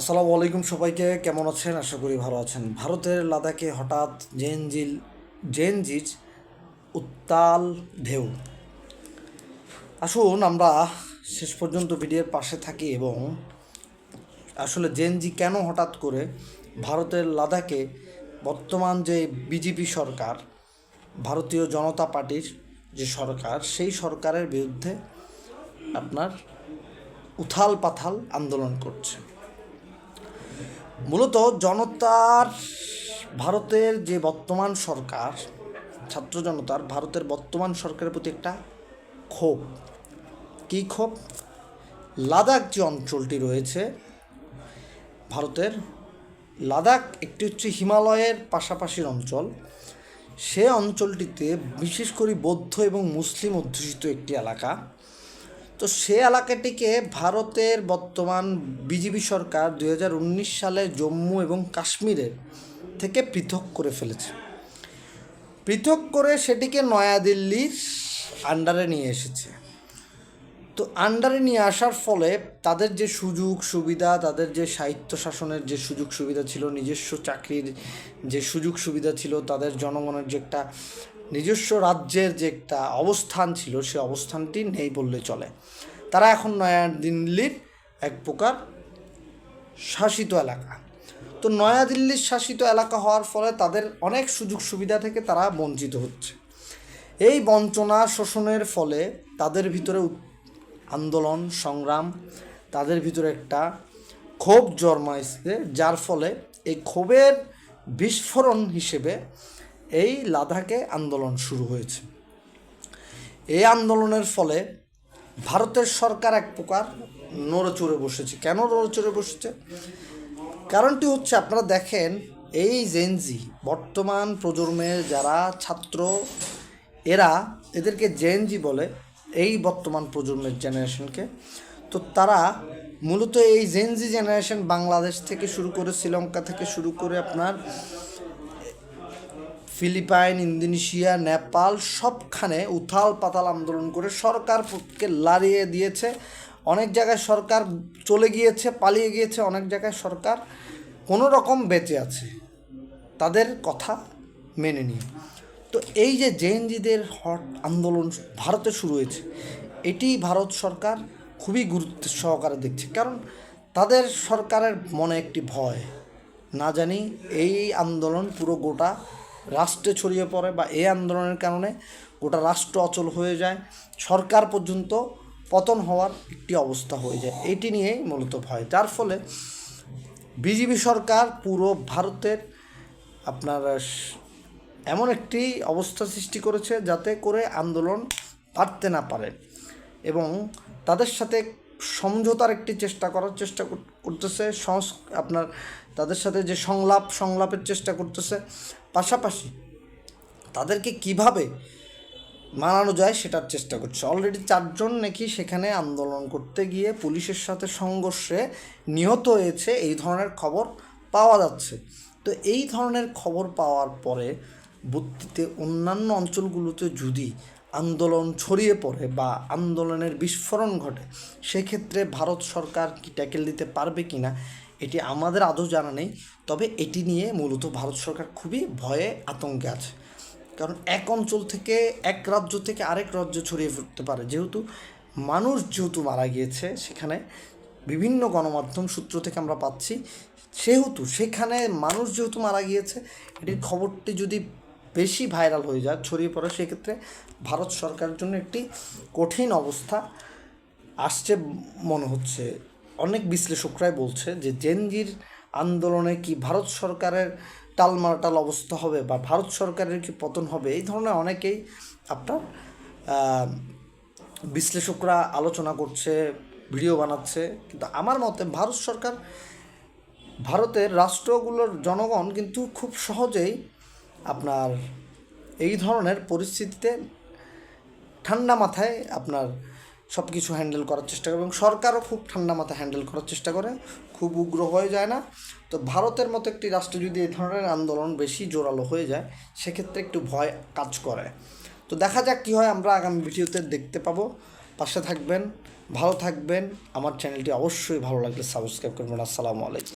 আসসালামু আলাইকুম সবাইকে, কেমন আছেন? আশা করি ভালো আছেন। ভারতের লাদাখে হঠাৎ জেনজিল জেনজির উত্তাল ঢেউ। আসুন আমরা শেষ পর্যন্ত ভিডিওর পাশে থাকি এবং আসলে জেনজি কেন হঠাৎ করে ভারতের লাদাখে বর্তমান যে বিজেপি সরকার, ভারতীয় জনতা পার্টির যে সরকার, সেই সরকারের বিরুদ্ধে আপনার উথাল পাথাল আন্দোলন করছে। মূলত জনতার ভারতের যে বর্তমান সরকার, ছাত্র জনতার ভারতের বর্তমান সরকারের প্রতি একটা ক্ষোভ। কী ক্ষোভ? লাদাখ যে অঞ্চলটি রয়েছে, ভারতের লাদাখ একটি হচ্ছে হিমালয়ের পাশাপাশির অঞ্চল। সে অঞ্চলটিতে বিশেষ করে বৌদ্ধ এবং মুসলিম অধ্যুষিত একটি এলাকা। তো সে এলাকাটিকে ভারতের বর্তমান বিজেপি সরকার দু হাজার উনিশ সালে জম্মু এবং কাশ্মীরের থেকে পৃথক করে ফেলেছে। পৃথক করে সেটিকে নয়াদিল্লির আন্ডারে নিয়ে এসেছে। তো আন্ডারে নিয়ে আসার ফলে তাদের যে সুযোগ সুবিধা, তাদের যে সাহিত্য শাসনের যে সুযোগ সুবিধা ছিল, নিজস্ব চাকরির যে সুযোগ সুবিধা ছিল, তাদের জনগণের যে একটা নিজস্ব রাজ্যের যে একটা অবস্থান ছিল, সে অবস্থানটি নেই বললে চলে। তারা এখন নয়াদিল্লির এক প্রকার শাসিত এলাকা। তো নয়াদিল্লির শাসিত এলাকা হওয়ার ফলে তাদের অনেক সুযোগ সুবিধা থেকে তারা বঞ্চিত হচ্ছে। এই বঞ্চনা শোষণের ফলে তাদের ভিতরে আন্দোলন, সংগ্রাম, তাদের ভিতরে একটা ক্ষোভ জন্মাইছে, যার ফলে এই ক্ষোভের বিস্ফোরণ হিসেবে এই লাদাখে আন্দোলন শুরু হয়েছে। এই আন্দোলনের ফলে ভারতের সরকার এক প্রকার নড়ে চড়ে বসেছে। কেন নড়ে চড়ে বসেছে? কারণটি হচ্ছে আপনারা দেখেন, এই জেনজি বর্তমান প্রজন্মের যারা ছাত্র, এরা এদেরকে জেনজি বলে এই বর্তমান প্রজন্মের জেনারেশনকে তো তারা মূলত এই জেনজি জেনারেশন বাংলাদেশ থেকে শুরু করে, শ্রীলঙ্কা থেকে শুরু করে আপনার ফিলিপাইন, ইন্দোনেশিয়া, নেপাল সবখানে উথাল পাতাল আন্দোলন করে সরকারকে লাড়িয়ে দিয়েছে। অনেক জায়গায় সরকার চলে গিয়েছে, পালিয়ে গিয়েছে, অনেক জায়গায় সরকার কোনো রকম বেঁচে আছে। তাদের কথা মেনে নিয়ে। তো এই যে জেএনজিদের হট আন্দোলন ভারতে শুরু হয়েছে, এটি ভারত সরকার খুবই গুরুত্ব সহকারে দেখছে। কারণ তাদের সরকারের মনে একটি ভয়, না জানি এই আন্দোলন পুরো গোটা রাষ্ট্রে ছড়িয়ে পড়ে বা এই আন্দোলনের কারণে গোটা রাষ্ট্র অচল হয়ে যায়, সরকার পর্যন্ত পতন হওয়ার একটি অবস্থা হয়ে যায়। এটি নিয়েই মূলত ভয়। যার ফলে বিজেপি সরকার পুরো ভারতের আপনার এমন একটি অবস্থা সৃষ্টি করেছে যাতে করে আন্দোলন পারতে না পারে এবং তাদের সাথে সমঝোতার একটি চেষ্টা করার চেষ্টা করতেছে, সংস, আপনার তাদের সাথে যে সংলাপ, সংলাপের চেষ্টা করতেছে পাশাপাশি তাদেরকে কীভাবে মানানো যায় সেটার চেষ্টা করছে। অলরেডি চারজন নাকি সেখানে আন্দোলন করতে গিয়ে পুলিশের সাথে সংঘর্ষে নিহত হয়েছে, এই ধরনের খবর পাওয়া যাচ্ছে। তো এই ধরনের খবর পাওয়ার পরে বুদ্ধিতে অন্যান্য অঞ্চলগুলোতে যদি আন্দোলন ছড়িয়ে পড়ে বা আন্দোলনের বিস্ফোরণ ঘটে, সেক্ষেত্রে ভারত সরকার কি ট্যাকেল দিতে পারবে কি না এটি আমাদের আদৌ জানা নেই, তবে এটি নিয়ে মূলত ভারত সরকার খুবই ভয়ে আতঙ্কে আছে। কারণ এক অঞ্চল থেকে এক রাজ্য থেকে আরেক রাজ্যে ছড়িয়ে পড়তে পারে। যেহেতু মানুষ যেহেতু মারা গিয়েছে, সেখানে বিভিন্ন গণমাধ্যম সূত্র থেকে আমরা পাচ্ছি, সেহেতু সেখানে মানুষ যেহেতু মারা গিয়েছে, এটির খবরটি যদি বেশি ভাইরাল হয়ে যায়, ছড়িয়ে পড়ে, সেক্ষেত্রে ভারত সরকারের জন্য একটি কঠিন অবস্থা আসছে মনে হচ্ছে। অনেক বিশ্লেষকরাই বলছে যে জেনজির আন্দোলনে কি ভারত সরকারের টালমাটাল অবস্থা হবে বা ভারত সরকারের কি পতন হবে, এই ধরনের অনেকেই আপনার বিশ্লেষকরা আলোচনা করছে, ভিডিও বানাচ্ছে। কিন্তু আমার মতে ভারত সরকার, ভারতের রাষ্ট্রগুলোর জনগণ কিন্তু খুব সহজেই আপনার এই ধরনের পরিস্থিতিতে ঠান্ডা মাথায় আপনার সব কিছু হ্যান্ডেল করার চেষ্টা করে এবং সরকারও খুব ঠান্ডা মাথায় হ্যান্ডেল করার চেষ্টা করে, খুব উগ্র হয়ে যায় না। তো ভারতের মতো একটি রাষ্ট্রে যদি এই ধরনের আন্দোলন বেশি জোরালো হয়ে যায়, সেক্ষেত্রে একটু ভয় কাজ করে। তো দেখা যাক কী হয়, আমরা আগামী ভিডিওতে দেখতে পাবো। পাশে থাকবেন, ভালো থাকবেন। আমার চ্যানেলটি অবশ্যই ভালো লাগলে সাবস্ক্রাইব করবেন। আসসালামু আলাইকুম।